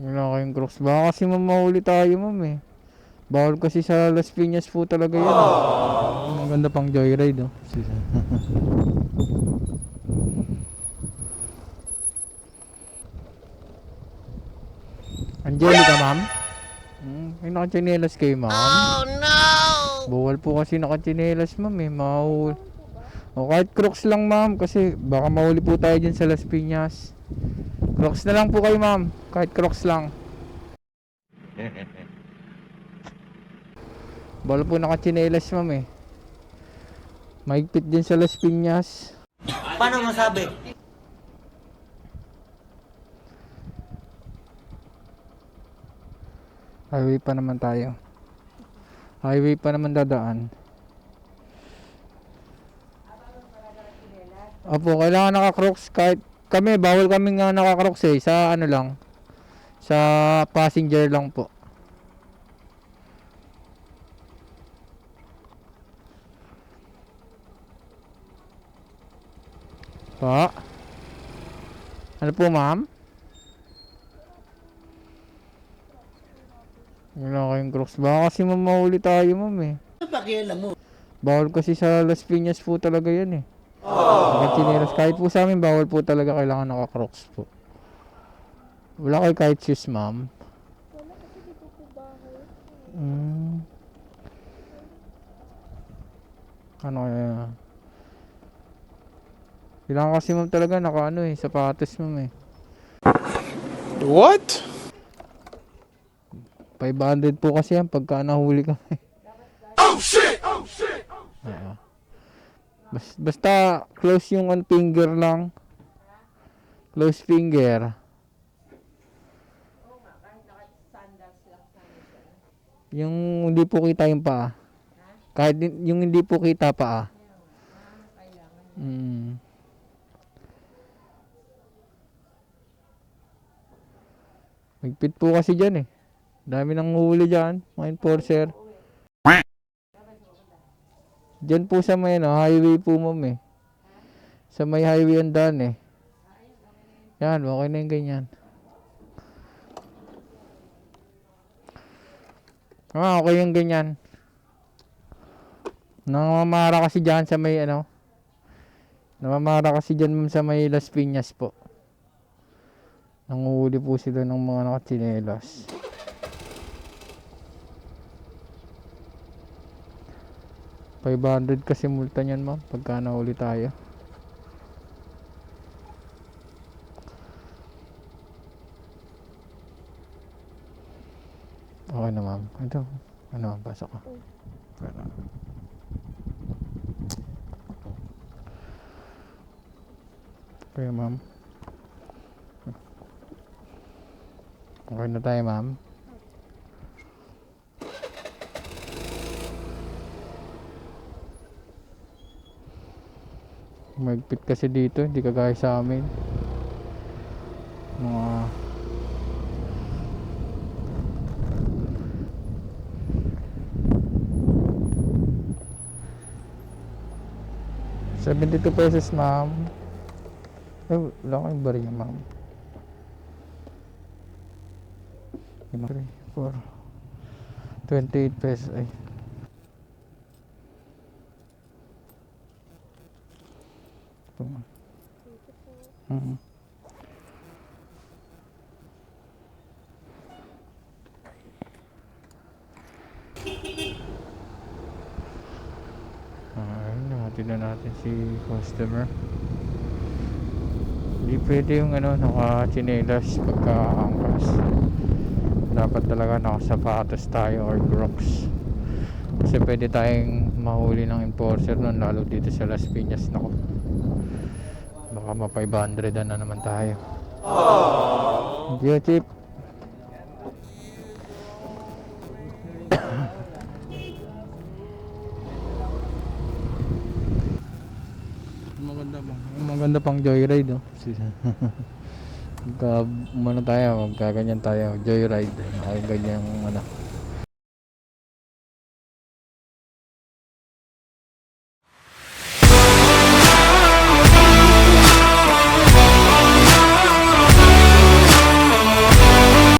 Wala kayong crocs. Baka kasi ma'am mahuli tayo ma'am eh. Bawal kasi sa Las Piñas po talaga yan. eh. Ang ganda pang joyride oh. Angelica ma'am? Hmm, may nakachinelas kayo ma'am? Oh no! Bawal po kasi nakachinelas ma'am eh. Mahul. O kahit crocs lang ma'am kasi baka mahuli po tayo dyan sa Las Piñas. Crocs na lang po kayo ma'am. Kahit crocs lang. Bawal po nakachinelas ma'am eh. Mahigpit din sa Las Piñas. Paano masabi? Highway pa naman tayo. Highway pa naman dadaan. Opo, kailangan naka-crocs kahit kami, bawal kami nga naka-crocs eh. Sa ano lang. Sa passenger lang po. Pa? Ano po ma'am? Wala kayong crocs. Baka kasi ma'am mahuli tayo ma'am eh. Ano pakialam mo? Bawal kasi sa Las Piñas po talaga yan eh. Nakachinelas. Kahit po sa amin, bawal po talaga kailangan naka-crocs po. Wala kayo kahit shoes, ma'am. Mm. Ano kaya? Kailangan kasi ma'am talaga naka ano eh, sapatos ma'am eh. What? 500 po kasi yan pagka nahuli kami. Oh shit! Oh shit! Bas- basta close yung one finger lang. Close finger. Yung hindi po kita yung paa. Kahit yung hindi po kita paa. Mm. Magpit po kasi dyan eh. Dami nang huli dyan, mga enforcer. Dyan po sa may ano, highway po ma'am eh. Sa may highway ang daan eh. Yan, okay na yung ganyan. Ah, okay yung ganyan. Namamara kasi dyan sa may ano. Namamara kasi dyan sa may Las Piñas po. Nanguhuli po sila ng mga nakatsinelas. Five hundred kasi multa niyan ma'am pagka nahuli tayo. Okay na ma'am. Ito. Ano, pasok ka. Pero, Okay ma'am. Okay na tayo ma'am. Magpit kasi dito, hindi kagaya sa amin. Mga Seventy-two pesos, ma'am. Ay, wala kayong bariya, ma'am. Lima, three, four. Twenty-eight pesos. Ay. Ito, Ayun, natin na natin si customer. Hindi pwede yung ano, naka-chinelas pagka angkas. Dapat talaga nakasapatos tayo or crocs. Kasi pwede tayong mahuli ng enforcer nun, lalo dito sa Las Piñas. Nako. Baka ma 500 na naman tayo. Thank you, Chip. Maganda bang? Maganda pang joyride, oh. Magka, ano tayo, magkaganyan tayo, joyride. Ay, ganyan, ano.